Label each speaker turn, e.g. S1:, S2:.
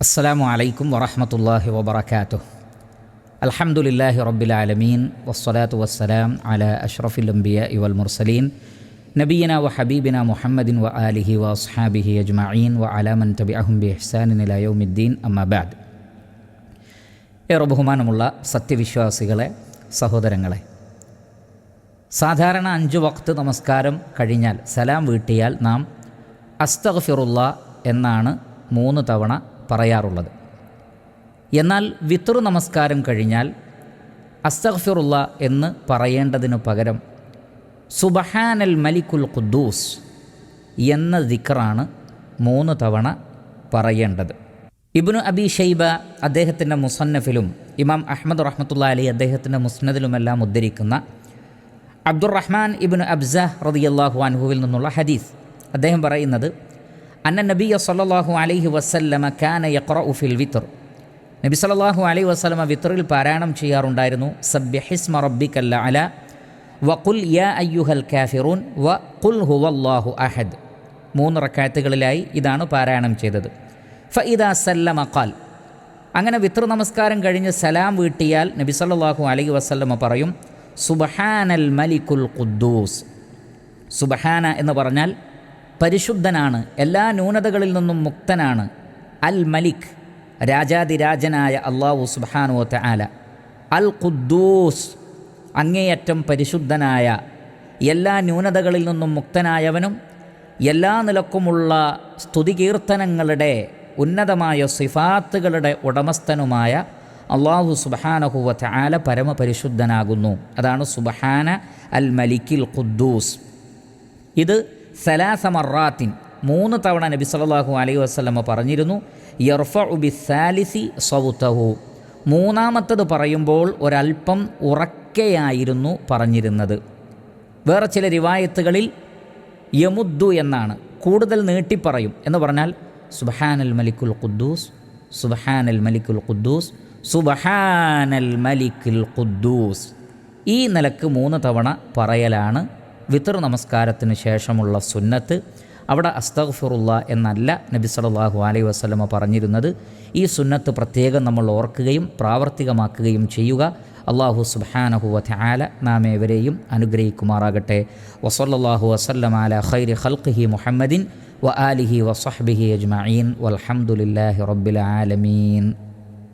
S1: അസ്സാം വലൈക്കും വറഹമത്തല്ലാഹി വബർക്കാത്തു അലഹമുല്ലാഹി റബ്ബിലാലമീൻ വസ്സലാത്തു വസ്സലാം അല അഷ്റഫുൽ അംബിയ ഇവൽ മുർസലീൻ. നബീന വ ഹബീബിന മുഹമ്മദിൻ വ അലിഹി വ അസ്ഹാബിഹി അജ്മഈൻ വ അലാമൻ തബി അഹുംബി അഹ്സാനിനിലയോമിദ്ദീൻ അമ്മബാദ് ഏറെ ബഹുമാനമുള്ള സത്യവിശ്വാസികളെ സഹോദരങ്ങളെ സാധാരണ അഞ്ച് വക്ത് നമസ്കാരം കഴിഞ്ഞാൽ സലാം വീട്ടിയാൽ നാം അസ്തഗ്ഫിറുള്ള എന്നാണ് മൂന്ന് തവണ പറയാറുള്ളത്. എന്നാൽ വിത്തറു നമസ്കാരം കഴിഞ്ഞാൽ അസ്തഗ്ഫിറുള്ള എന്ന് പറയേണ്ടതിനു പകരം സുബഹാനൽ മലിക്കുൽ ഖുദ്ദൂസ് എന്ന ദിക്റാണ് മൂന്ന് തവണ പറയേണ്ടത്. ഇബ്നു അബി ഷൈബ അദ്ദേഹത്തിന്റെ മുസന്നഫിലും ഇമാം അഹമ്മദ് റഹ്മത്തുള്ള അലി അദ്ദേഹത്തിന്റെ മുസ്നദിലുമെല്ലാം ഉദ്ധരിക്കുന്ന അബ്ദുറഹ്മാൻ ഇബ്നു അബ്സ റതിയല്ലാഹു അൻഹുവിൽ നിന്നുള്ള ഹദീസ്. അദ്ദേഹം പറയുന്നത് അന്ന നബിയ സല്ലല്ലാഹു അലൈഹി വസല്ലമ കാന യക്ര ഫിൽ വിത്തർ നബി സല്ലല്ലാഹു അലൈഹി വസ്ലമ വിത്തറിൽ പാരായണം ചെയ്യാറുണ്ടായിരുന്നു. സബ്യഹിസ്മ റബ്ബിക്കല്ല അല വഖുൽ യാ അയ്യുഹൽ കാഫിറൂൻ വ ഖുൽ ഹുവല്ലാഹു അഹദ്. മൂന്ന് റക്കായത്തുകളിലായി ഇതാണ് പാരായണം ചെയ്തത്. ഫഇദാ സല്ലമ ഖാൽ. അങ്ങനെ വിത്ര നമസ്കാരം കഴിഞ്ഞ് സലാം വീട്ടിയാൽ നബി സല്ലാഹു അലൈഹി വസ്ലമ പറയും സുബഹാനൽ മലിക്കുൽ ഖുദ്ദൂസ്. സുബഹാന എന്ന് പറഞ്ഞാൽ പരിശുദ്ധനാണ് എല്ലാ ന്യൂനതകളിൽ നിന്നും മുക്തനാണ്. അൽ മലിക് രാജാതിരാജനായ അള്ളാഹു സുബാനുവത്ത ആല അൽ ഖുദ്ദൂസ് അങ്ങേയറ്റം പരിശുദ്ധനായ എല്ലാ ന്യൂനതകളിൽ നിന്നും മുക്തനായവനും എല്ലാ നിലക്കുമുള്ള സ്തുതികീർത്തനങ്ങളുടെ ഉന്നതമായ സിഫാത്തുകളുടെ ഉടമസ്ഥനുമായ അള്ളാഹു സുബഹാനഹുവ ആല പരമപരിശുദ്ധനാകുന്നു. അതാണ് സുബഹാന അൽ മലിക്കിൽ ഖുദ്ദൂസ്. ഇത് സലാസമറാത്തിൻ മൂന്ന് തവണ നബി സല്ലല്ലാഹു അലൈഹി വസ്ലമ പറഞ്ഞിരുന്നു യർഫ ഉബി സാലിസി സൗത്തഹു. മൂന്നാമത്തത് പറയുമ്പോൾ ഒരൽപ്പം ഉറക്കെയായിരുന്നു പറഞ്ഞിരുന്നത്. വേറെ ചില റിവായത്തുകളിൽ യമുദ്ദു എന്നാണ് കൂടുതൽ നീട്ടിപ്പറയും എന്ന് പറഞ്ഞാൽ സുബഹാനൽ മലിക്കുൽ ഖുദ്ദൂസ് സുബഹാനൽ മലിക്കുൽ ഖുദ്ദൂസ് സുബഹാനൽ മലിക്കുൽ ഖുദ്ദൂസ്. ഈ നിലയ്ക്ക് മൂന്ന് തവണ പറയലാണ് വിത്തർ നമസ്കാരത്തിന് ശേഷമുള്ള സുന്നത്ത് അവിടെ അസ്തഗ്ഫിറുള്ള എന്നല്ല നബി സല്ലല്ലാഹു അലൈഹി വസ്ലമ പറഞ്ഞിരുന്നത്. ഈ സുന്നത്ത് പ്രത്യേകം നമ്മൾ ഓർക്കുകയും പ്രാവർത്തികമാക്കുകയും ചെയ്യുക. അള്ളാഹു സുബ്ഹാനഹു വതആല നാം ഏവരെയും അനുഗ്രഹിക്കുമാറാകട്ടെ. വസല്ലല്ലാഹു വസ്ലം അല ഖൈരി ഖൽഖിഹി മുഹമ്മദിൻ വ ആലിഹി വസഹ്ബിഹി അജ്മീൻ വലഹമുല്ലാഹി റബ്ബിൽ ആലമീൻ.